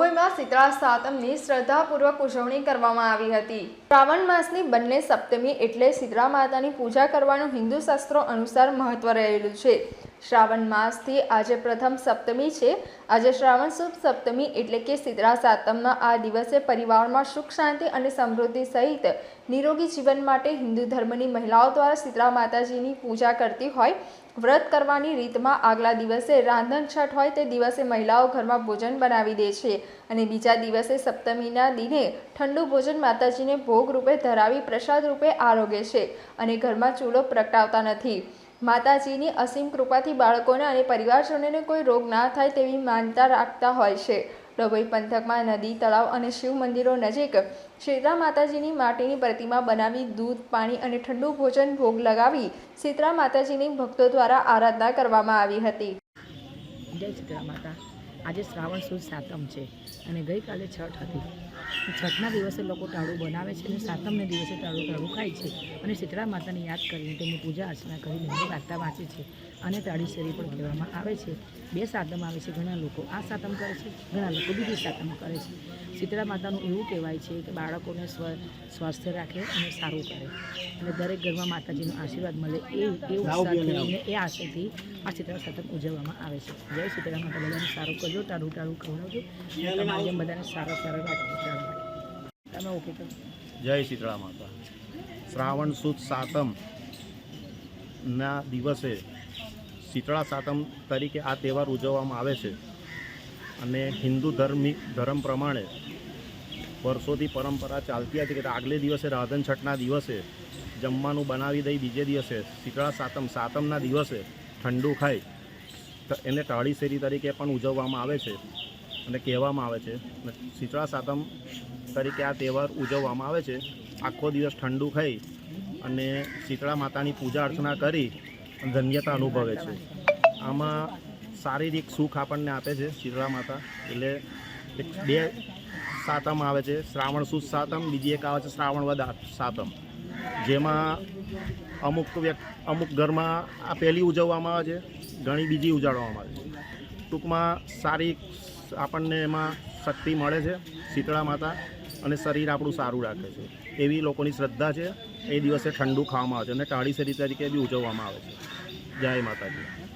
ડભોઈમાં શીતળા સાતમની શ્રદ્ધાપૂર્વક ઉજવણી કરવામાં આવી હતી. શ્રાવણ માસની બંને સપ્તમી એટલે શીતળા માતાની પૂજા કરવાનું હિન્દુ શાસ્ત્રો અનુસાર મહત્વ રહેલું છે. શ્રાવણ માસથી આજે પ્રથમ સપ્તમી છે. આજે શ્રાવણ સુદ સપ્તમી એટલે કે શીતળા સાતમના આ દિવસે પરિવારમાં સુખ શાંતિ અને સમૃદ્ધિ સહિત નિરોગી જીવન માટે હિન્દુ ધર્મની મહિલાઓ દ્વારા શીતળા માતાજીની પૂજા કરતી હોય. વ્રત કરવાની રીતમાં આગલા દિવસે રાંધણ છઠ હોય તે દિવસે મહિલાઓ ઘરમાં ભોજન બનાવી દે છે અને બીજા દિવસે સપ્તમીના દિને ઠંડુ ભોજન માતાજીને ભોગ રૂપે ધરાવી પ્રસાદ રૂપે આરોગે છે અને ઘરમાં ચૂલો પ્રગટાવતા નથી. માતાજીની અસીમ કૃપાથી બાળકોને અને પરિવારજનોને કોઈ રોગ ના થાય તેવી માનતા રાખતા હોય છે. ડભોઈ પંથકમાં નદી, તળાવ અને શિવ મંદિરો નજીક શીતળા માતાજીની માટીની પ્રતિમા બનાવી દૂધ, પાણી અને ઠંડુ ભોજન ભોગ લગાવી શીતળા માતાજીની ભક્તો દ્વારા આરાધના કરવામાં આવી હતી. જય શીતળા માતા. આજે શ્રાવણ સુદ સાતમ છે અને ગઈકાલે છઠ હતી. છઠના દિવસે લોકો ટાળું બનાવે છે અને સાતમને દિવસે ટાળું ટાળું ખાય છે. અને શીતળા માતાને યાદ કરીને તેમની પૂજા અર્ચના કરીને વાર્તા વાંચે છે અને તાળી શેરી પણ કહેવામાં આવે છે. બે સાતમ આવે છે, ઘણા લોકો આ સાતમ કરે છે, ઘણા લોકો બીજી સાતમ કરે છે. શીતળા માતાનું એવું કહેવાય છે કે બાળકોને સ્વ સ્વાસ્થ્ય રાખે અને સારું કરે. અને દરેક ઘરમાં માતાજીનો આશીર્વાદ મળે એ એ ઉત્સાહથી એ આશયથી આ શીતળા સાતમ ઉજવવામાં આવે છે. જય શીતળા માતા બધાને સારું કરજો ટાળું ટાળું ખવડાવજો. તમારી જેમ બધાને સારા સારા રાખજો તમે ઓકે કરો. જય શીતળા માતા. શ્રાવણ સુદ સાતમ ના દિવસે શીતળા સાતમ તરીકે આ તહેવાર ઉજવવામાં આવે છે. અને હિન્દુ ધર્મી ધર્મ પ્રમાણે વર્ષોથી પરંપરા ચાલતી હતી કે આગલે દિવસે રાધન છઠના દિવસે જમવાનું બનાવી દઈ, બીજે દિવસે શીતળા સાતમ, સાતમના દિવસે ઠંડુ ખાય. એને ટાળી શેરી તરીકે પણ ઉજવવામાં આવે છે અને કહેવામાં આવે છે. શીતળા સાતમ તરીકે આ તહેવાર ઉજવવામાં આવે છે. આખો દિવસ ઠંડુ ખાઈ અને શીતળા માતાની પૂજા અર્ચના કરી ધન્યતા અનુભવે છે. આમાં શારીરિક સુખ આપણને આપે છે શીતળા માતા. એટલે એક બે સાતમ આવે છે, શ્રાવણ સુદ સાતમ, બીજી એક આવે છે શ્રાવણ વદ સાતમ. જેમાં અમુક વ્યક્તિ, અમુક ઘરમાં આ પહેલી ઉજવવામાં આવે છે, ઘણી બીજી ઉજાડવામાં આવે છે. ટૂંકમાં સારી આપણને એમાં શક્તિ મળે છે શીતળા માતા અને શરીર આપણું સારું રાખે છે. એવી લોકોની શ્રદ્ધા છે, એ દિવસે ઠંડુ ખાવામાં આવે છે અને ટાળીસરી તરીકે બી ઉજવવામાં આવે છે. જય માતાજી.